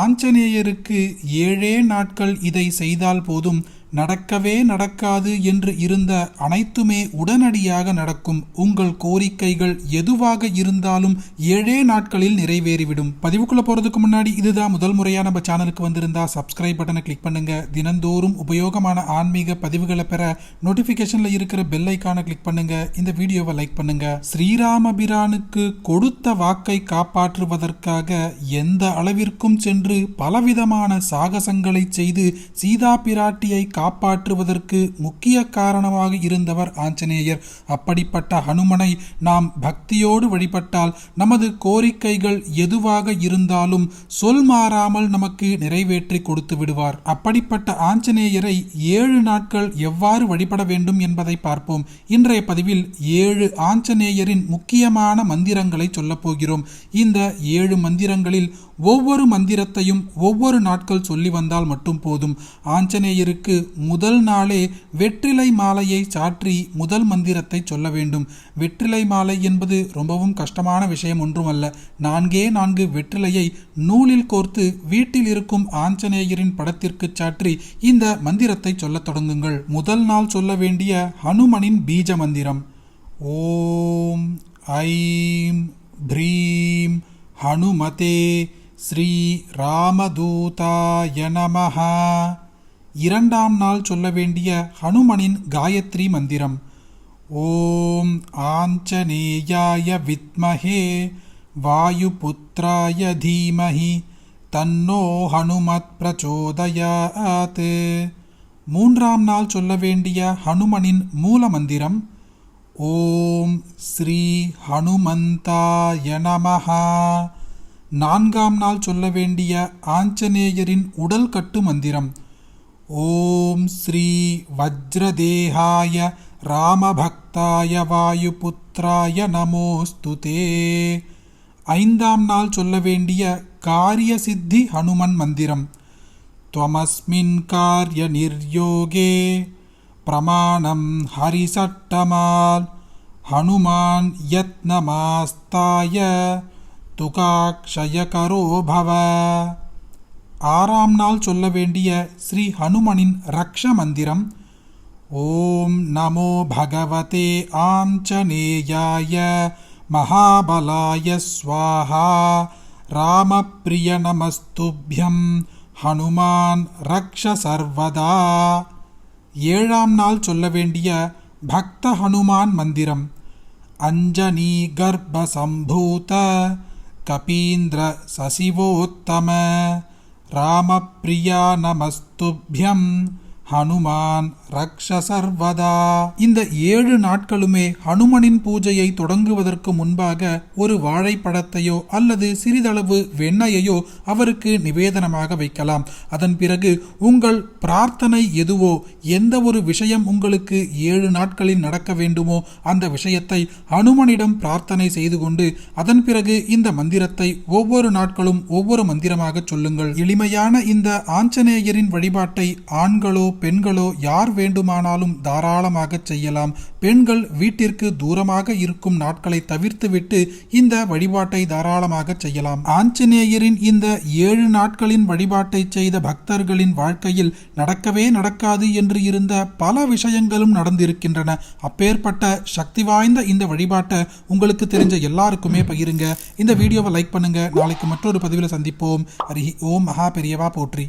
ஆஞ்சநேயருக்கு ஏழே நாட்கள் இதை செய்தால் போதும். நடக்கவே நடக்காது என்று இருந்த அனைத்துமே உடனடியாக நடக்கும். உங்கள் கோரிக்கைகள் எதுவாக இருந்தாலும் ஏழே நாட்களில் நிறைவேறிவிடும். பதிவுக்குள்ள போறதுக்கு முன்னாடி இதுதான் முதல் முறையா நம்ம சேனலுக்கு வந்திருந்தா சப்ஸ்கிரைப் பட்டனை கிளிக் பண்ணுங்க. தினந்தோறும் உபயோகமான ஆன்மீக பதிவுகளை பெற நோட்டிபிகேஷன்ல இருக்கிற பெல் ஐக்கான கிளிக் பண்ணுங்க. இந்த வீடியோவை லைக் பண்ணுங்க. ஸ்ரீராமபிரானுக்கு கொடுத்த வாக்கை காப்பாற்றுவதற்காக எந்த அளவிற்கும் சென்று பலவிதமான சாகசங்களை செய்து சீதா பிராட்டியை காப்பாற்றுவதற்கு முக்கிய காரணமாக இருந்தவர் ஆஞ்சநேயர். அப்படிப்பட்ட ஹனுமனை நாம் பக்தியோடு வழிபட்டால் நமது கோரிக்கைகள் எதுவாக இருந்தாலும் சொல் மாறாமல் நமக்கு நிறைவேற்றி கொடுத்து விடுவார். அப்படிப்பட்ட ஆஞ்சநேயரை ஏழு நாட்கள் எவ்வாறு வழிபட வேண்டும் என்பதை பார்ப்போம். இன்றைய பதிவில் ஏழு ஆஞ்சநேயரின் முக்கியமான மந்திரங்களை சொல்லப் போகிறோம். இந்த ஏழு மந்திரங்களில் ஒவ்வொரு மந்திரத்தையும் ஒவ்வொரு நாட்கள் சொல்லி வந்தால் மட்டும் போதும். ஆஞ்சநேயருக்கு முதல் நாளே வெற்றிலை மாலையை சாற்றி முதல் மந்திரத்தை சொல்ல வேண்டும். வெற்றிலை மாலை என்பது ரொம்பவும் கஷ்டமான விஷயம் ஒன்றுமல்ல. நான்கே நான்கு வெற்றிலையை நூலில் கோர்த்து வீட்டில் இருக்கும் ஆஞ்சநேயரின் படத்திற்கு சாற்றி இந்த மந்திரத்தை சொல்லத் தொடங்குங்கள். முதல் நாள் சொல்ல வேண்டிய ஹனுமனின் பீஜ மந்திரம். ஓம் ஐம் ப்ரீம் ஹனுமதே ஸ்ரீ ராமதூதாய இரண்டாம் நாள் சொல்ல வேண்டிய ஹனுமனின் காயத்ரி மந்திரம். ஓம் ஆஞ்சநேயாய வித்மஹே வாயுபுத்திராய தீமஹி தன்னோ ஹனுமத் பிரச்சோதயாத். மூன்றாம் நாள் சொல்ல வேண்டிய ஹனுமனின் மூல மந்திரம் ஓம் ஸ்ரீ ஹனுமந்தாய நமஹா. நான்காம் நாள் சொல்ல வேண்டிய ஆஞ்சநேயரின் உடல் கட்டு மந்திரம் ஓம் ஸ்ரீ வஜ்ரதேகாய ராமபக்தாய வாயுபுத்ராய நமோஸ்துதே ஐந்தாம் நாள் சொல்ல வேண்டிய காரிய சித்தி ஹனுமன் மந்திரம் त्वमस्मिन् कार्यनिर्योगे प्रमाणं हरिसट्टमाल् हनुमान् यत्नमास्ताय துகாக்ஷயகரோ பவ ஆறாம் நாள் சொல்ல வேண்டிய ஸ்ரீ ஹனுமனின் ரக்ஷ மந்திரம் ஓம் நமோ பகவதே ஆஞ்சநேயாய மகாபலாய ஸ்வாஹா ராமப்பிரிய நமஸ்துபியம் ஹனுமான் ரக்ஷ சர்வதா. ஏழாம் நாள் சொல்ல வேண்டிய பக்த ஹனுமான் மந்திரம் அஞ்சனி கர்ப்ப சம்பூத கபீந்திர சசிவோத்தம. ராமப்பிரியா நமஸ்துபியம் ஹனுமான் ரக்ஷசர்வதா இந்த ஏழு நாட்களுமே ஹனுமனின் பூஜையை தொடங்குவதற்கு முன்பாக ஒரு வாழைப்பழத்தையோ அல்லது சிறிதளவு வெண்ணையோ அவருக்கு நிவேதனமாக வைக்கலாம். அதன் பிறகு உங்கள் பிரார்த்தனை எதுவோ எந்த ஒரு விஷயம் உங்களுக்கு ஏழு நாட்களில் நடக்க வேண்டுமோ அந்த விஷயத்தை ஹனுமனிடம் பிரார்த்தனை செய்து கொண்டு அதன் பிறகு இந்த மந்திரத்தை ஒவ்வொரு நாட்களும் ஒவ்வொரு மந்திரமாக சொல்லுங்கள். எளிமையான இந்த ஆஞ்சநேயரின் வழிபாட்டை ஆண்களோ பெண்களோ யார் வேண்டுமானாலும் தாராளமாக செய்யலாம். பெண்கள் வீட்டிற்கு தூரமாக இருக்கும் நாட்களை தவிர்த்துவிட்டு இந்த வழிபாட்டை தாராளமாக செய்யலாம். ஆஞ்சநேயரின் இந்த ஏழு நாட்களின் வழிபாட்டை செய்த பக்தர்களின் வாழ்க்கையில் நடக்கவே நடக்காது என்று இருந்த பல விஷயங்களும் நடந்திருக்கின்றன. அப்பேற்பட்ட சக்தி வாய்ந்த இந்த வழிபாட்டை உங்களுக்கு தெரிஞ்ச எல்லாருக்குமே பகிருங்க. இந்த வீடியோவை லைக் பண்ணுங்க. நாளைக்கு மற்றொரு பதிவில் சந்திப்போம். ஹரி ஓம். மகா பெரியவா போற்றி.